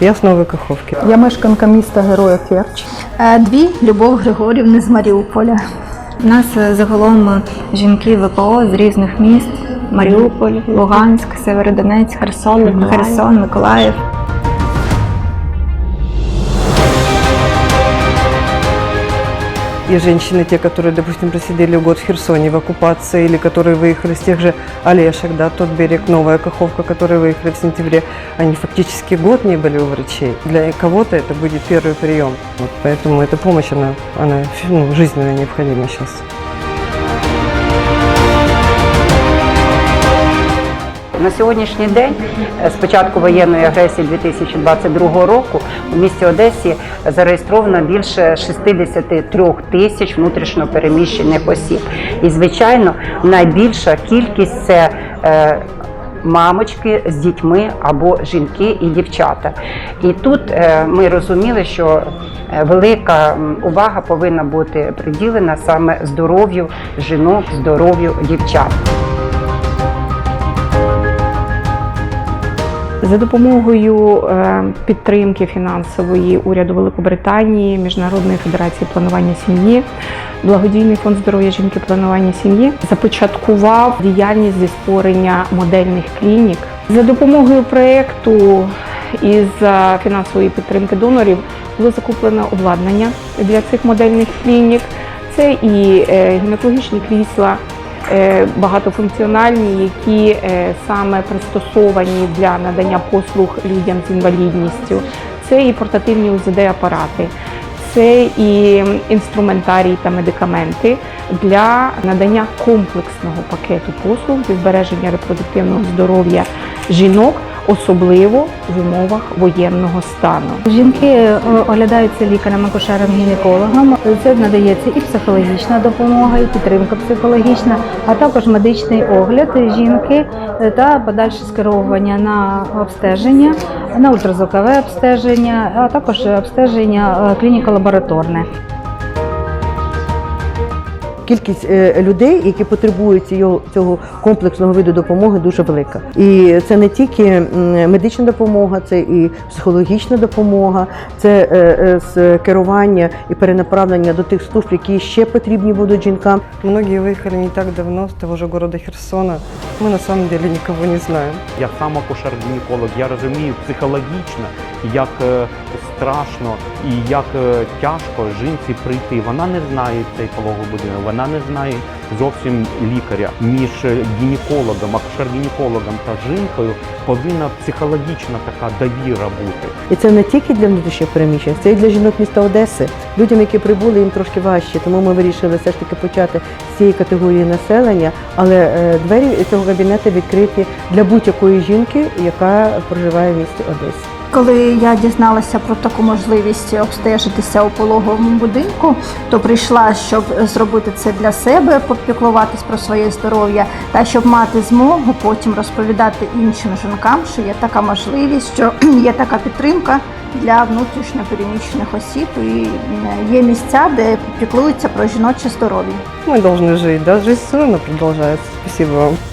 Каховки. Я знову Каховки. Я мешканка міста Героя Керч. Е, Дві Любов Григорівни з Маріуполя. У нас е, загалом е, жінки ВПО з різних міст: Маріуполь, Луганськ, Северодонець, Херсон, Херсон, Миколаїв. И женщины, те, которые, допустим, просидели год в Херсоне в оккупации, или которые выехали с тех же Олешек, да, тот берег, Новая Каховка, которые выехали в сентябре, они фактически год не были у врачей. Для кого-то это будет первый прием. Вот поэтому эта помощь, она, она ну, жизненно необходима сейчас. На сьогоднішній день, е, з початку воєнної агресії 2022 року, у місті Одесі зареєстровано більше 63 тисяч внутрішньо переміщених осіб. І, звичайно, найбільша кількість це е, мамочки з дітьми або жінки і дівчата. І тут е, ми розуміли, що велика увага повинна бути приділена саме здоров'ю жінок, здоров'ю дівчат. За допомогою е, підтримки фінансової уряду Великобританії, Міжнародної федерації планування сім'ї, благодійний фонд здоров'я жінки планування сім'ї започаткував діяльність зі створення модельних клінік. За допомогою проєкту із е, фінансової підтримки донорів було закуплено обладнання для цих модельних клінік. Це і е, гінекологічні крісла, багатофункціональні, які е, саме пристосовані для надання послуг людям з інвалідністю. Це і портативні УЗД-апарати, це і інструментарій та медикаменти для надання комплексного пакету послуг зі збереження репродуктивного здоров'я жінок, особливо в умовах воєнного стану. Жінки е, оглядаються лікарем, акушером, гінекологом. Це надається і психологічна допомога, і підтримка психологічна, а також медичний огляд жінки е, та подальше скеровування на обстеження, на ультразвукове обстеження, а також обстеження е, клініко-лабораторне. Кількість е, людей, які потребують цього, цього комплексного виду допомоги, дуже велика. І це не тільки медична допомога, це і психологічна допомога, це е, е, з керування і перенаправлення до тих служб, які ще потрібні будуть жінкам. Многие выехали не так давно с того же города Херсона. Мы на самом деле никого не знаем. Я сам акушер-гінеколог, я розумію психологічно, як страшно і як е, тяжко жінці прийти. Вона не знає цей пологовий будинок, вона не знає зовсім лікаря. Між е, гінекологом, акушер-гінекологом та жінкою повинна психологічна така довіра бути. І це не тільки для внутрішніх переміщень, це і для жінок міста Одеси. Людям, які прибули, їм трошки важче. Тому ми вирішили все ж таки почати з цієї категорії населення. Але е, двері цього кабінету відкриті для будь-якої жінки, яка проживає в місті Одесі. Коли я дізналася про таку можливість обстежитися у пологовому будинку, то прийшла, щоб зробити це для себе, попіклуватись про своє здоров'я та щоб мати змогу потім розповідати іншим жінкам, що є така можливість, що є така підтримка для внутрішньо переміщених осіб і е, є місця, де піклуються про жіноче здоров'я. Жить, да, жизнь все равно продолжается. Спасибо вам.